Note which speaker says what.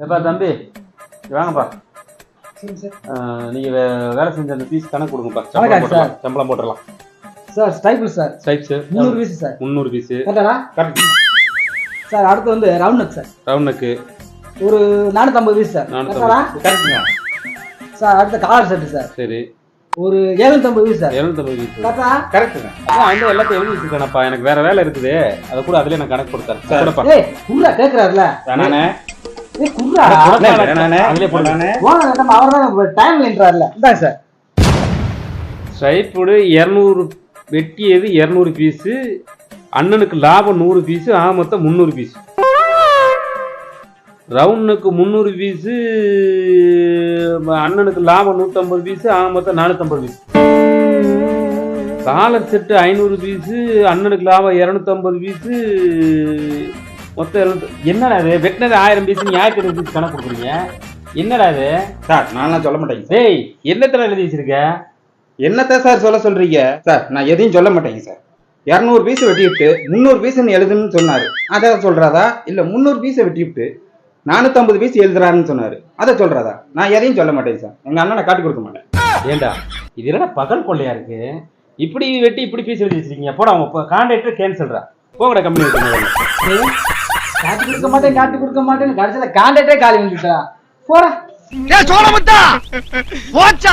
Speaker 1: ஏப்பா தம்பி. வாங்கப்பா.
Speaker 2: சரிங்க சார்.
Speaker 1: அஹ், நீங்க வே- வேலை செஞ்ச அந்த பீஸ் கணக்கு கொடுங்கப்பா சம்பளம் போட்டுடலாம். சம்பளம் போட்டுடலாம்.
Speaker 2: Sir ஸ்டைபிள் sir.
Speaker 1: ஸ்டைப்ஸ்
Speaker 2: முந்நூறு பீஸ் சார்.
Speaker 1: முந்நூறு பீஸு
Speaker 2: கரெக்டா?
Speaker 1: கரெக்ட்
Speaker 2: சார் அடுத்து வந்து round neck sir.
Speaker 1: Round neck
Speaker 2: ஒரு நானூற்றம்பது பீஸ் சார்.
Speaker 1: கரெக்டுங்க
Speaker 2: சார் அடுத்து காலர் செட்டு சார்.
Speaker 1: சரி.
Speaker 2: ஒரு எழுநூத்தம்பது பீஸ் சார்.
Speaker 1: எழுநூத்தம்பது பீஸ்
Speaker 2: கரெக்டா?
Speaker 1: கரெக்டுங்க அதான் வந்து எல்லாத்தையும் எழுதி வச்சுருக்கேனப்பா. எனக்கு வேற வேலை இருக்குது. அதை கூட அதுலயே நான் கணக்கு கொடுத்தேன்
Speaker 2: குர்ரா கேட்குறாருல
Speaker 1: நானே. ஸ்ட்ரைப்புடு இரநூறு வெட்டியது இரநூறு பீஸு அண்ணனுக்கு லாபம் நூறு பீஸு ஆக மொத்தம் முந்நூறு பீஸ் ரவுண்டுக்கு முந்நூறு பீஸு அண்ணனுக்கு லாபம் நூற்றம்பது பீஸு ஆக மொத்தம் நானூற்றம்பது பீஸ் காலர் செட்டு ஐநூறு பீஸு அண்ணனுக்கு லாபம் இரநூத்தம்பது பீஸு மொத்தம் எழுநூத்தி என்னடா இது? வெட்டினது ஆயிரம் பீஸ் நீ ஆயிரத்தி ஐநூறு பீஸ் கணக்கு கொடுக்குறீங்க? என்னடா இது?
Speaker 3: சார் நான்லாம் சொல்ல மாட்டேங்க
Speaker 1: டேய் என்னத்தில் எழுதி வச்சிருக்க?
Speaker 3: என்னத்த சார் சொல்ல சொல்றீங்க? சார் நான் எதையும் சொல்ல மாட்டேங்க சார். இரநூறு பீஸ் வெட்டிவிட்டு முந்நூறு பீஸ்ன்னு எழுதுன்னு சொன்னாரு. அதை சொல்றாதா இல்ல முந்நூறு பீஸை வெட்டிவிட்டு நானூத்தம்பது பீஸ் எழுதுறாருன்னு சொன்னாரு. அதை சொல்றாதா நான் எதையும் சொல்ல மாட்டேங்க சார். எங்க அண்ணனை காட்டி கொடுக்க மாட்டேன்.
Speaker 1: ஏண்டா இது என்ன பகல் கொள்ளையா இருக்கு? இப்படி வெட்டி இப்படி பீஸ் எழுதி வச்சிருக்கீங்க. போடா உங்க கான்ட்ராக்டர் கேன்சல்ரா போங்கடா கம்பெனி
Speaker 2: காட்டி கொடுக்க மாட்டேன் காட்டி கொடுக்க மாட்டேன்னு கடைசியில் கான்டாக்டே காலி வந்துட்டா போடா.
Speaker 4: சோழமுத்தா போச்சா?